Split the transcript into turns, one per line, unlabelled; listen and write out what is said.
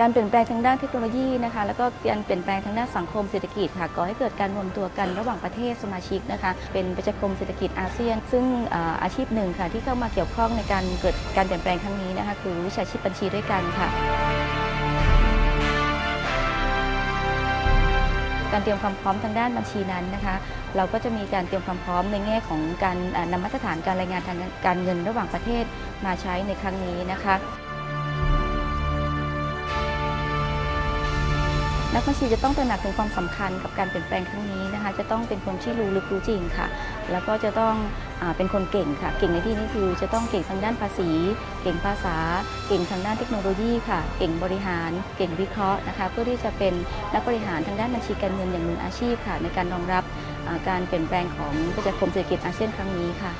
การเปลี่ยนแปลงทางด้านเทคโนโลยีนะคะแล้วก็การเปลี่ยนแปลงทางด้านสังคมเศรษฐกิจค่ะก่อให้เกิดการรวมตัวกันระหว่างประเทศสมาชิกนะคะเป็นประชาคมเศรษฐกิจอาเซียน ซึ่งอาชีพหนึ่งค่ะที่เข้ามาเกี่ยวข้องในการเกิดการเปลี่ยนแปลงครั้งนี้นะคะคือวิชาชีพบัญชีด้วยกันค่ะการเตรียมความพร้อมทางด้านบัญชีนั้นนะคะ เราก็จะมีการเตรียมความพร้อมในแง่ของการนำมาตรฐานการรายงานทางการเงินระหว่างประเทศมาใช้ในครั้งนี้นะคะ นักบัญชีจะต้องตระหนักถึงความสำคัญกับการเปลี่ยนแปลงครั้งนี้นะคะ จะต้องเป็นคนที่รู้ลึกรู้จริงค่ะ แล้วก็จะต้องอเป็นคนเก่งค่ะ เก่งในที่นี้คือจะต้องเก่งทางด้านภาษี เก่งภาษา เก่งทางด้านเทคโนโลยีค่ะ เก่งบริหาร เก่งวิเคราะห์นะคะ เพื่อที่จะเป็นนักบริหารทางด้านบัญชีการเงินอย่างมืออาชีพค่ะ ในการรองรับการเปลี่ยนแปลงของประชาคมเศรษฐกิจอาเซียนครั้งนี้ค่ะ